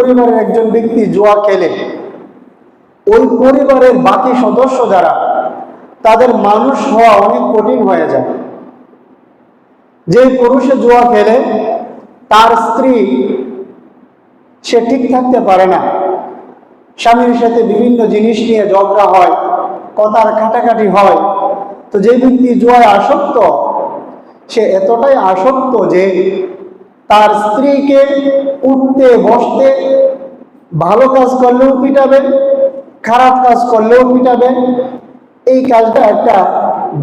পরিবারের একজন ব্যক্তি জুয়া খেলে, ওই পরিবারের বাকি সদস্য যারা, তাদের মানুষ হওয়া অনেক কঠিন হয়ে যায়। যে পুরুষে জুয়া খেলে, তার স্ত্রী, সে ঠিক থাকতে পারে না। স্বামীর সাথে বিভিন্ন জিনিস নিয়ে ঝগড়া হয়, কথার কাটাকাটি হয়। তো যে ব্যক্তি জুয়ায় আসক্ত, সে এতটাই আসক্ত যে তার স্ত্রীকে উঠতে, বসতে, ভালো কাজ করলেও পিটাবে খারাপ কাজ করলেও পিটাবে এই কাজটা একটা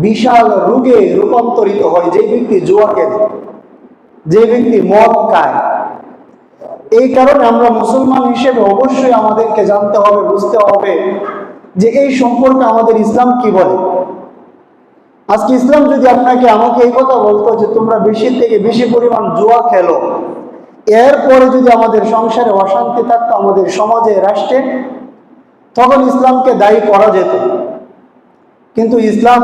বিশাল রোগে রূপান্তরিত হয় যে ব্যক্তি জুয়া খেলে, যে ব্যক্তি মদ খায়। এই কারণে আমরা মুসলমান হিসেবে অবশ্যই আমাদেরকে জানতে হবে, বুঝতে হবে যে এই সম্পর্কে আমাদের ইসলাম কি বলে। আজকে ইসলাম যদি আপনাকে আমাকে এই কথা বলতো যে তোমরা বেশি থেকে বেশি পরিমাণ জুয়া খেলো, এরপরে যদি আমাদের সংসারে অশান্তি থাকতো, আমাদের সমাজে, রাষ্ট্রে, তখন ইসলামকে দায়ী করা যেত। কিন্তু ইসলাম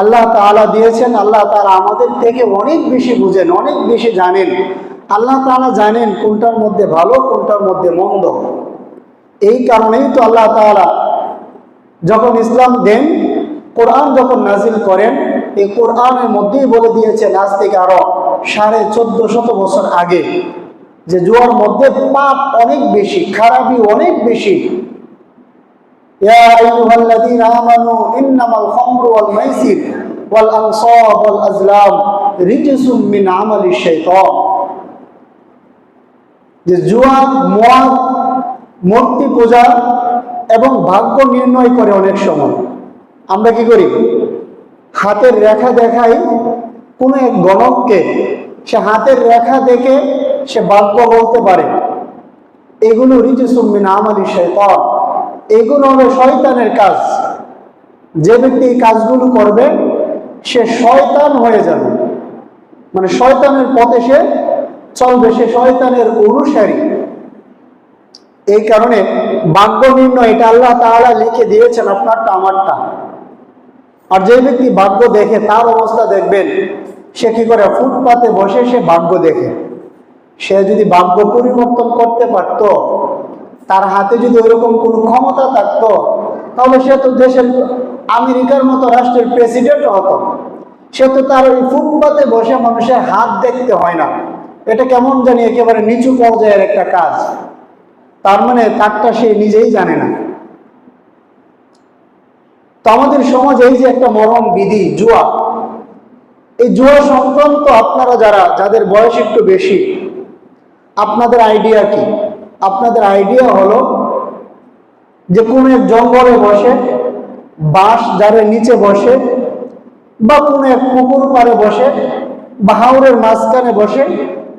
আল্লাহ তাআলা দিয়েছেন, আল্লাহ তাআলা আমাদের থেকে অনেক বেশি বুঝেন, অনেক বেশি জানেন। আল্লাহ তাআলা জানেন কোনটার মধ্যে ভালো, কোনটার মধ্যে মন্দ। এই কারণেই তো আল্লাহ তাআলা যখন ইসলাম দেন কোরআন যখন নাজিল করেন, এই কোরআনের মধ্যেই বলে দিয়েছেন, আজ থেকে আরও সাড়ে চোদ্দ শত বছর আগে, যে জুয়ার মধ্যে পাপ অনেক বেশি খারাপি অনেক বেশি। যে জুয়া মূর্তি পূজা এবং ভাগ্য নির্ণয় করে অনেক সময়। আমরা কি করি? হাতের রেখা দেখাই কোনো এক গণককে। সে হাতের রেখা দেখে সে বাক্য বলতে পারে, এগুলো রিজুসুমিন আমালি শৈতান এগুলো হলো শয়তানের কাজ। যে ব্যক্তি এই কাজগুলো করবে, সে শয়তান হয়ে যাবে। মানে শয়তানের পথে সে চলবে, সে শয়তানের অনুসারী। এই কারণে বাক্য নির্ণয়, এটা আল্লাহ তাআলা লিখে দিয়েছেন আপনারটা, আমারটা। আর যে ব্যক্তি ভাগ্য দেখে তার অবস্থা দেখবেন, সে কি করে ফুটপাতে বসে সে ভাগ্য দেখে। সে যদি ভাগ্য পরিবর্তন করতে পারতো, তার হাতে যদি ওইরকম কোনো ক্ষমতা থাকতো, তাহলে সে তো দেশের আমেরিকার মতো রাষ্ট্রের প্রেসিডেন্ট হতো। সে তো তার ওই ফুটপাতে বসে মানুষের হাত দেখতে হয় না। এটা কেমন জানি একেবারে নিচু পর্যায়ের একটা কাজ। তার মানে তারটা সে নিজেই জানে না। তো আমাদের সমাজ এই যে একটা মরম বিধি, জুয়া, এই জুয়া সংক্রান্ত আপনারা যারা, যাদের বয়স একটু বেশি, আপনাদের আইডিয়া কি? আপনাদের আইডিয়া হলো যে কোনো এক জঙ্গলে বসে, বাঁশ যারের নিচে বসে বা কোনো এক পুকুর পাড়ে বসে বা হাওড়ের মাঝখানে বসে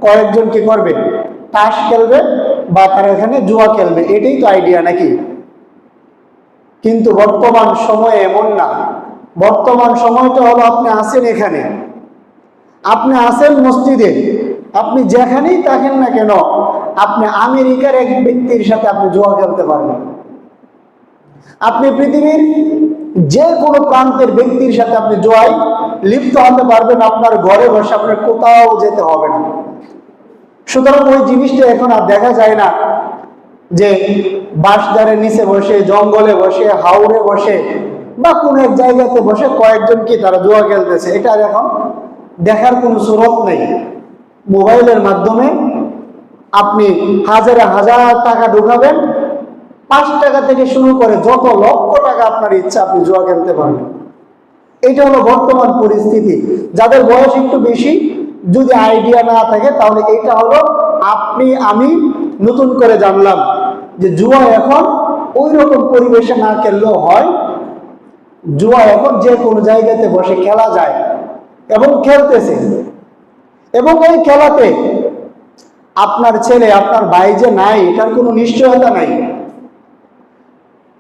কয়েকজন কি করবে? তাস খেলবে বা তারা এখানে জুয়া খেলবে। এটাই তো আইডিয়া নাকি? কিন্তু বর্তমান সময় এমন না। বর্তমান সময়টা হলো আপনি আসেন এখানে। আপনি আসেন মসজিদে। আপনি যেখানেই থাকেন না কেন, আপনি আমেরিকার এক ব্যক্তির সাথে আপনি জুয়া খেলতে পারবেন। আপনি পৃথিবীর যে কোনো প্রান্তের ব্যক্তির সাথে আপনি জুয়ায় লিপ্ত হতে পারবেন, আপনার ঘরে বসে আপনার কোথাও যেতে হবে না। সুতরাং ওই জিনিসটা এখন আর দেখা যায় না যে বাঁশদারের নিচে বসে, জঙ্গলে বসে হাওড়ে বসে বা কোনো এক জায়গাতে বসে কয়েকজন কি তারা জুয়া খেলতেছে? এটা এখন দেখার কোনো সুরত নেই। মোবাইলের মাধ্যমে আপনি হাজারে হাজার টাকা ঢুকাবেন। পাঁচ টাকা থেকে শুরু করে যত লক্ষ টাকা আপনার ইচ্ছা আপনি জুয়া খেলতে পারবেন। এটা হলো বর্তমান পরিস্থিতি। যাদের বয়স একটু বেশি, যদি আইডিয়া না থাকে তাহলে এটা হলো আপনি, আমি নতুন করে জানলাম। যে জুয়া এখন ওই রকম পরিবেশে না খেললেও হয়। জুয়া এখন যে কোনো জায়গাতে বসে খেলা যায় এবং খেলতেছে। এবং এই খেলাতে আপনার ছেলে, আপনার ভাই যে নাই, এটার কোনো নিশ্চয়তা নাই।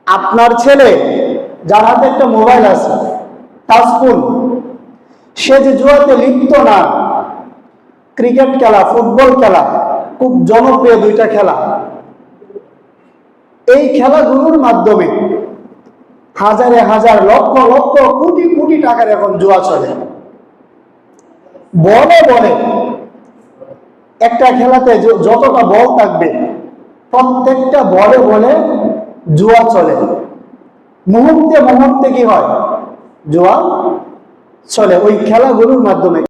আপনার ছেলে যার হাতে একটা মোবাইল আছে টাচফোন সে যে জুয়াতে লিপ্ত না, ক্রিকেট খেলা, ফুটবল খেলা, খুব জনপ্রিয় দুইটা খেলা। এই খেলাগুলোর মাধ্যমে হাজারে হাজার লক্ষ লক্ষ কোটি কোটি টাকার এখন জুয়া চলে। বলে বলে একটা খেলাতে যতটা বল থাকবে, প্রত্যেকটা বলে বলে জুয়া চলে। মুহূর্তে মুহূর্তে কি হয়? জুয়া চলে। ওই খেলাগুলোর মাধ্যমে